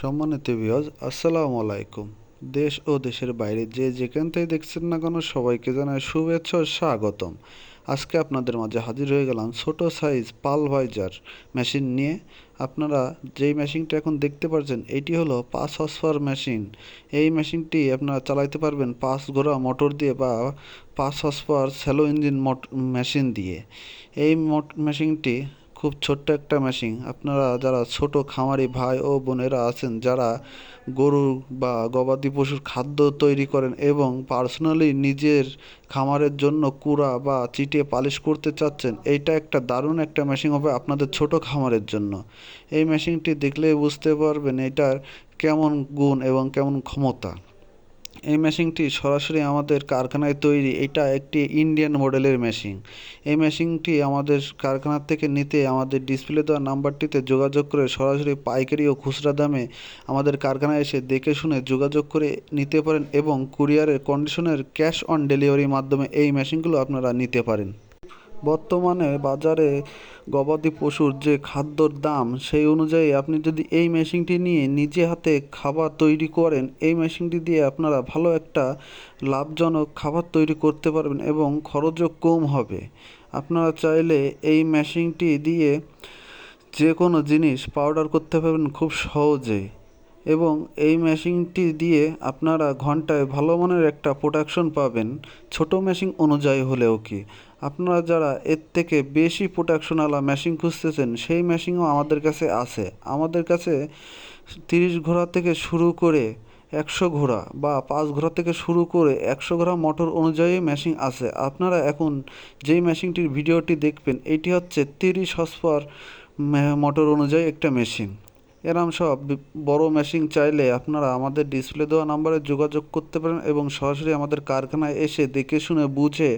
সম্মানিত বিয়জ আসসালামু আলাইকুম। দেশ ও দেশের বাইরে যে যেখান থেকে দেখছেন না কেন, সবাইকে জানাই শুভেচ্ছা ও স্বাগতম। আজকে আপনাদের মাঝে হাজির হয়ে গেলাম ছোট সাইজ পালভাইজার মেশিন নিয়ে। আপনারা যেই মেশিনটা এখন দেখতে পাচ্ছেন এটি হলো পাঁচ হসফার মেশিন এই মেশিনটি আপনারা চালাইতে পারবেন পাঁচ ঘোড়া মোটর দিয়ে বা পাঁচ হসফার স্যালো ইঞ্জিন মেশিন দিয়ে। এই মেশিনটি খুব ছোট্ট একটা মেশিন আপনারা যারা ছোট খামারি ভাই ও বোনেরা আছেন, যারা গরু বা গবাদি পশুর খাদ্য তৈরি করেন এবং পার্সোনালি নিজের খামারের জন্য কুড়া বা চিটে পালিশ করতে চাচ্ছেন, এইটা একটা দারুণ একটা মেশিন হবে আপনাদের ছোট খামারের জন্য। এই মেশিনটি দেখলেই বুঝতে পারবেন এটার কেমন গুণ এবং কেমন ক্ষমতা। এই মেশিনটি সরাসরি আমাদের কারখানায় তৈরি। এটা একটি ইন্ডিয়ান মডেলের মেশিন। এই মেশিনটি আমাদের কারখানা থেকে নিতে আমাদের ডিসপ্লে দেওয়া নাম্বারটিতে যোগাযোগ করে সরাসরি পাইকারি ও খুচরা দামে আমাদের কারখানায় এসে দেখে শুনে যোগাযোগ করে নিতে পারেন এবং কুরিয়ারের কন্ডিশনের ক্যাশ অন ডেলিভারির মাধ্যমে এই মেশিনগুলো আপনারা নিতে পারেন। বর্তমানে বাজারে গবাদি পশুর যে খাদ্যর দাম, সেই অনুযায়ী আপনি যদি এই মেশিনটি নিয়ে নিজে হাতে খাবার তৈরি করেন, এই মেশিনটি দিয়ে আপনারা ভালো একটা লাভজনক খাবার তৈরি করতে পারবেন এবং খরচও কম হবে। আপনারা চাইলে এই মেশিনটি দিয়ে যে কোনো জিনিস পাউডার করতে পারবেন খুব সহজে এবং এই মেশিনটি দিয়ে আপনারা ঘন্টায় ভালো মানের একটা প্রোডাকশন পাবেন। ছোট মেশিন অনুযায়ী হলেও কি। আপনারা যারা এর থেকে বেশি প্রোডাকশনওয়ালা মেশিন খুঁজতেছেন, সেই মেশিনও আমাদের কাছে আছে। আমাদের কাছে তিরিশ ঘোড়া থেকে শুরু করে একশো ঘোড়া বা পাঁচ ঘোড়া থেকে শুরু করে একশো ঘোড়া মোটর অনুযায়ী মেশিন আছে। আপনারা এখন যেই মেশিনটির ভিডিওটি দেখবেন, এটি হচ্ছে তিরিশ হসপার মোটর অনুযায়ী একটা মেশিন। এরম সব বড় মেশিন চাইলে আপনারা আমাদের ডিসপ্লে দেওয়া নাম্বারে যোগাযোগ করতে পারেন এবং সরাসরি আমাদের কারখানায় এসে দেখে শুনে বুঝে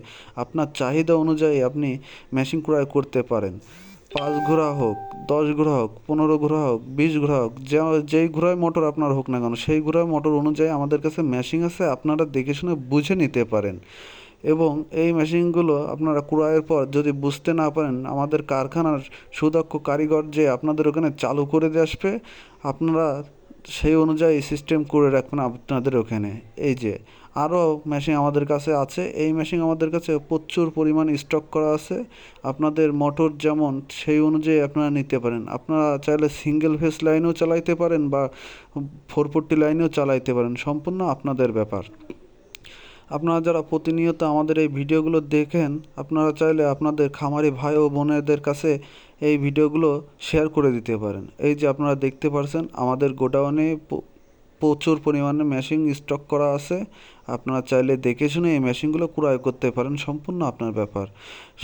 আপনার চাহিদা অনুযায়ী আপনি মেশিন ক্রয় করতে পারেন। পাঁচ ঘোড়া হোক, দশ ঘোড়া হোক, পনেরো ঘোড়া হোক, বিশ ঘোড়া হোক যেই ঘোড়ায় মোটর আপনার হোক না কেন, সেই ঘোড়ায় মোটর অনুযায়ী আমাদের কাছে মেশিন আছে, আপনারা দেখে শুনে বুঝে নিতে পারেন। এবং এই মেশিনগুলো আপনারা ক্রয়ের পর যদি বুঝতে না পারেন, আমাদের কারখানার সুদক্ষ কারিগর যে আপনাদের ওখানে চালু করে দিয়ে আসবে, আপনারা সেই অনুযায়ী সিস্টেম করে রাখবেন আপনাদের ওখানে। এই যে, আরও মেশিন আমাদের কাছে আছে। এই মেশিন আমাদের কাছে প্রচুর পরিমাণ স্টক করা আছে। আপনাদের মোটর যেমন, সেই অনুযায়ী আপনারা নিতে পারেন। আপনারা চাইলে সিঙ্গেল ফেস লাইনেও চালাইতে পারেন বা ফোর ফোরটি লাইনেও চালাইতে পারেন। সম্পূর্ণ আপনাদের ব্যাপার। আপনারা যারা প্রতিনিয়ত আমাদের এই ভিডিওগুলো দেখেন, আপনারা চাইলে আপনাদের খামারি ভাই ও বোনেদের কাছে এই ভিডিওগুলো শেয়ার করে দিতে পারেন। এই যে আপনারা দেখতে পারছেন, আমাদের গোডাউনে প্রচুর পরিমাণে মেশিন স্টক করা আছে। আপনারা চাইলে দেখে শুনে এই মেশিনগুলো ক্রয় করতে পারেন, সম্পূর্ণ আপনার ব্যাপার।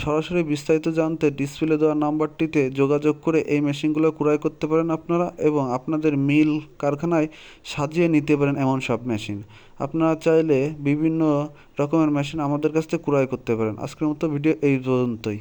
সরাসরি বিস্তারিত জানতে ডিসপ্লে দেওয়া নাম্বারটিতে যোগাযোগ করে এই মেশিনগুলো ক্রয় করতে পারেন আপনারা এবং আপনাদের মিল কারখানায় সাজিয়ে নিতে পারেন এমন সব মেশিন আপনারা চাইলে বিভিন্ন রকমের মেশিন আমাদের কাছ থেকে ক্রয় করতে পারেন। আজকের মতো ভিডিও এই পর্যন্তই।